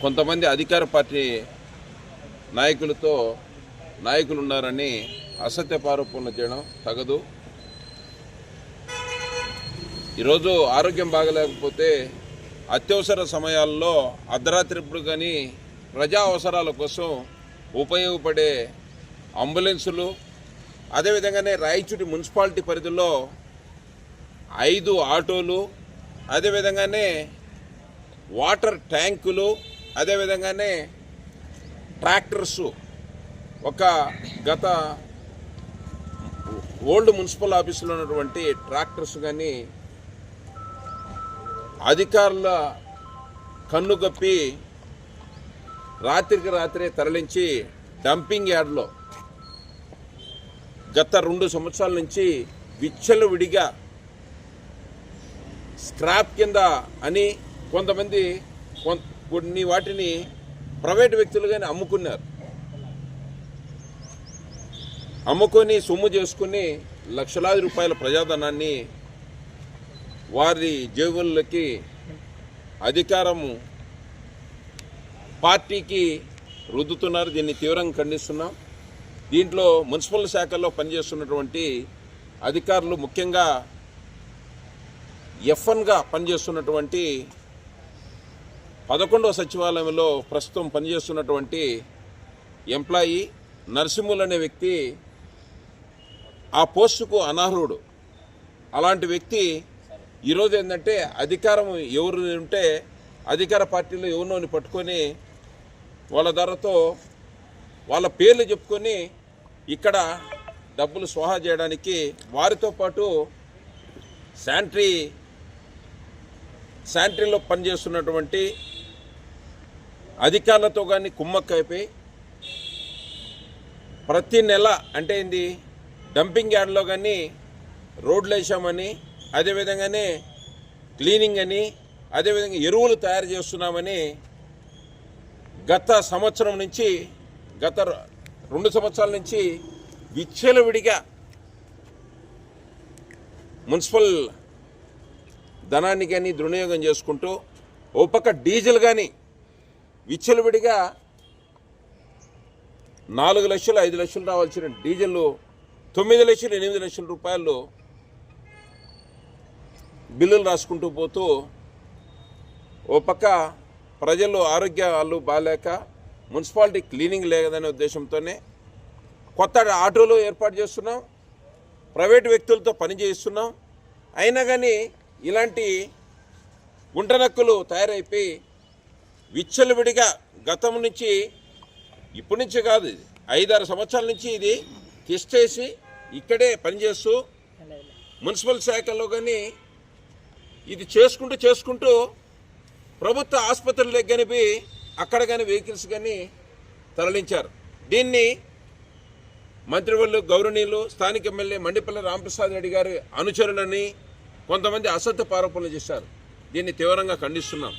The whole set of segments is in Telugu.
కొంతమంది అధికార పార్టీ నాయకులతో నాయకులు ఉన్నారని అసత్యపారోపణలు చేయడం తగదు. ఈరోజు ఆరోగ్యం బాగలేకపోతే అత్యవసర సమయాల్లో అర్ధరాత్రిప్పుడు కానీ ప్రజా అవసరాల కోసం ఉపయోగపడే అంబులెన్సులు అదేవిధంగానే రాయచూటి మున్సిపాలిటీ పరిధిలో ఐదు ఆటోలు అదేవిధంగానే వాటర్ ట్యాంకులు అదేవిధంగానే ట్రాక్టర్స్. ఒక గత ఓల్డ్ మున్సిపల్ ఆఫీసులో ఉన్నటువంటి ట్రాక్టర్స్ కానీ అధికారుల కన్నుగప్పి రాత్రికి రాత్రే తరలించి డంపింగ్ యార్డ్లో గత రెండు సంవత్సరాల నుంచి విచ్చలవిడిగా స్క్రాప్ కింద అని కొంతమంది కొన్ని వాటిని ప్రైవేట్ వ్యక్తులుగానే అమ్ముకున్నారు. అమ్ముకొని సొమ్ము చేసుకుని లక్షలాది రూపాయల ప్రజాధనాన్ని వారి జేబుల్లోకి అధికారము పార్టీకి రుద్దుతున్నారు. దీన్ని తీవ్రంగా ఖండిస్తున్నాం. దీంట్లో మున్సిపల్ శాఖల్లో పనిచేస్తున్నటువంటి అధికారులు ముఖ్యంగా ఎఫ్ఎన్గా పనిచేస్తున్నటువంటి పదకొండవ సచివాలయంలో ప్రస్తుతం పనిచేస్తున్నటువంటి ఎంప్లాయీ నరసింహులు అనే వ్యక్తి ఆ పోస్టుకు అనర్హుడు. అలాంటి వ్యక్తి ఈరోజు ఏంటంటే అధికారం ఎవరు ఉంటే అధికార పార్టీలో ఎవరినోని పట్టుకొని వాళ్ళ ధరతో వాళ్ళ పేర్లు చెప్పుకొని ఇక్కడ డబ్బులు స్వాహా చేయడానికి వారితో పాటు శానిటరీ శానిటరీలో పనిచేస్తున్నటువంటి అధికారులతో కానీ కుమ్మక్కైపోయి ప్రతి నెల అంటే ఏంది? డంపింగ్ యార్డ్లో కానీ రోడ్లు వేసామని అదేవిధంగానే క్లీనింగ్ అని అదేవిధంగా ఎరువులు తయారు చేస్తున్నామని గత సంవత్సరం నుంచి గత రెండు సంవత్సరాల నుంచి విచ్చలవిడిగా మున్సిపల్ ధనాన్ని కానీ దుర్వినియోగం చేసుకుంటూ ఓ పక్క డీజిల్ కానీ విచ్చలవిడిగా నాలుగు లక్షలు ఐదు లక్షలు రావాల్సిన డీజిల్ తొమ్మిది లక్షలు ఎనిమిది లక్షల రూపాయలు బిల్లులు రాసుకుంటూ పోతూ ఓ పక్క ప్రజలు ఆరోగ్యాలు బాగాలేక మున్సిపాలిటీ క్లీనింగ్ లేదనే ఉద్దేశంతోనే కొత్త ఆటోలు ఏర్పాటు చేస్తున్నాం ప్రైవేటు వ్యక్తులతో పని చేయిస్తున్నాం. అయినా కానీ ఇలాంటి గుంటనక్కులు తయారైపోయి విచ్చలవిడిగా గతం నుంచి ఇప్పటి నుంచి కాదు ఇది. ఐదారు సంవత్సరాల నుంచి ఇది కిష్టేసి ఇక్కడే పనిచేస్తూ మున్సిపల్ శాఖలో కానీ ఇది చేసుకుంటూ చేసుకుంటూ ప్రభుత్వ ఆసుపత్రులకు కనిపి అక్కడ కానీ వెహికల్స్ కానీ తరలించారు. దీన్ని మంత్రివర్లు గౌరవనీయులు స్థానిక ఎమ్మెల్యే మండిపల్లి రామప్రసాద్ రెడ్డి గారి అనుచరులని కొంతమంది అసత్య ఆరోపణలు చేశారు. దీన్ని తీవ్రంగా ఖండిస్తున్నాం.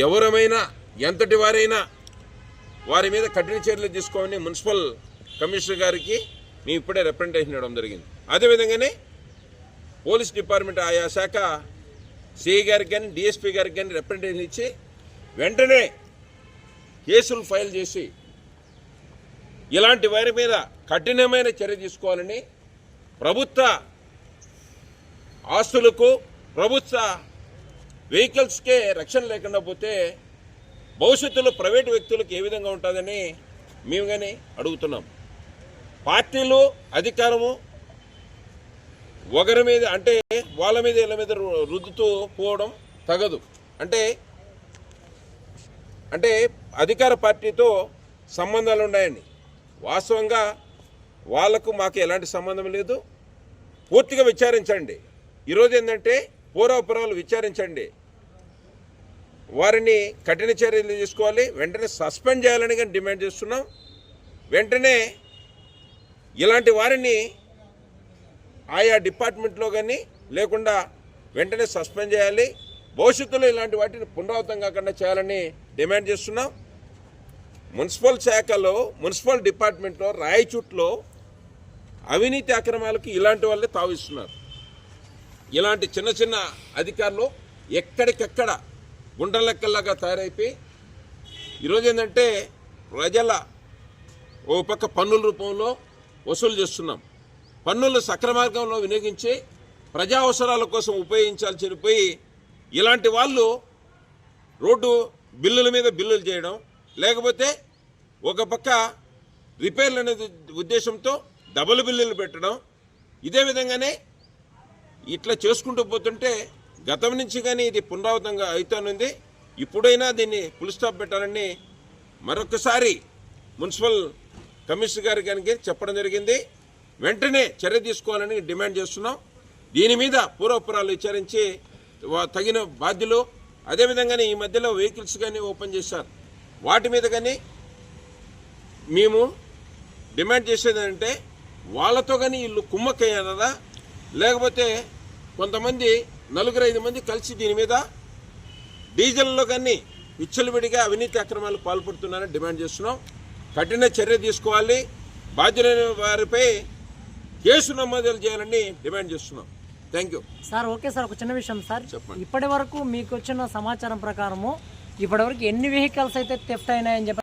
ఎవరమైనా ఎంతటి వారైనా వారి మీద కఠిన చర్యలు తీసుకోమని మున్సిపల్ కమిషనర్ గారికి మేము ఇప్పుడే రిప్రజెంటేషన్ ఇవ్వడం జరిగింది. అదేవిధంగానే పోలీస్ డిపార్ట్మెంట్ ఆయా శాఖ సిఐ గారికి కానీ డిఎస్పీ గారికి కానీ రిప్రజెంటేషన్ ఇచ్చి వెంటనే కేసులు ఫైల్ చేసి ఇలాంటి వారి మీద కఠినమైన చర్య తీసుకోవాలని ప్రభుత్వ ఆస్తులకు ప్రభుత్వ వెహికల్స్కే రక్షణ లేకుండా పోతే భవిష్యత్తులో ప్రైవేటు వ్యక్తులకు ఏ విధంగా ఉంటుందని మేము కానీ అడుగుతున్నాం. పార్టీలు అధికారము ఒకరి మీద అంటే వాళ్ళ మీద వీళ్ళ మీద రు- రుద్దుతూ పోవడం తగదు. అంటే అంటే అధికార పార్టీతో సంబంధాలు ఉన్నాయండి వాస్తవంగా వాళ్ళకు మాకు ఎలాంటి సంబంధం లేదు. పూర్తిగా విచారించండి. ఈరోజు ఏంటంటే పూర్వపురాలు విచారించండి. వారిని కఠిన చర్యలు తీసుకోవాలి. వెంటనే సస్పెండ్ చేయాలని కానీ డిమాండ్ చేస్తున్నాం. వెంటనే ఇలాంటి వారిని ఆయా డిపార్ట్మెంట్లో కానీ లేకుండా వెంటనే సస్పెండ్ చేయాలి. భవిష్యత్తులో ఇలాంటి వాటిని పునరావృతం కాకుండా చేయాలని డిమాండ్ చేస్తున్నాం. మున్సిపల్ శాఖలో మున్సిపల్ డిపార్ట్మెంట్లో రాయచూట్లో అవినీతి అక్రమాలకు ఇలాంటి వాళ్ళే తావిస్తున్నారు. ఇలాంటి చిన్న చిన్న అధికారులు ఎక్కడికెక్కడ గుండ్ర లెక్కల్లాగా తయారైపోయి ఈరోజు ఏంటంటే ప్రజల ఓ పక్క పన్నుల రూపంలో వసూలు చేస్తున్నాం. పన్నులు సక్రమార్గంలో వినియోగించి ప్రజా అవసరాల కోసం ఉపయోగించాల్సి పోయి ఇలాంటి వాళ్ళు రోడ్డు బిల్లుల మీద బిల్లులు చేయడం లేకపోతే ఒక పక్క రిపేర్లు అనేది ఉద్దేశంతో డబుల్ బిల్లులు పెట్టడం ఇదే విధంగానే ఇట్లా చేసుకుంటూ పోతుంటే గతం నుంచి కానీ ఇది పునరావృతంగా అవుతానుంది ఇప్పుడైనా దీన్ని ఫుల్ స్టాప్ పెట్టాలని మరొకసారి మున్సిపల్ కమిషనర్ గారి కనుక చెప్పడం జరిగింది. వెంటనే చర్య తీసుకోవాలని డిమాండ్ చేస్తున్నాం. దీని మీద పూర్వపురాలు విచారించి తగిన బాధ్యులు అదేవిధంగానే ఈ మధ్యలో వెహికల్స్ కానీ ఓపెన్ చేశారు. వాటి మీద కానీ మేము డిమాండ్ చేసేది ఏంటంటే వాళ్ళతో కానీ వీళ్ళు కుమ్మక్కయ్యారా లేకపోతే కొంతమంది నలుగురు ఐదు మంది కలిసి దీని మీద డీజిల్లో కానీ విచ్చలవిడిగా అవినీతి అక్రమాలు పాల్పడుతున్నారని డిమాండ్ చేస్తున్నాం. కఠిన చర్య తీసుకోవాలి. బాధ్యులైన వారిపై కేసు నమోదు చేయాలని డిమాండ్ చేస్తున్నాం. Thank you. Sir okay sir. ఒక చిన్న విషయం సార్. చెప్పండి. ఇప్పటి వరకు మీకు వచ్చిన సమాచారం ప్రకారము ఇప్పటి వరకు ఎన్ని వెహికల్స్ అయితే థెఫ్ట్ అయినాయని చెప్పి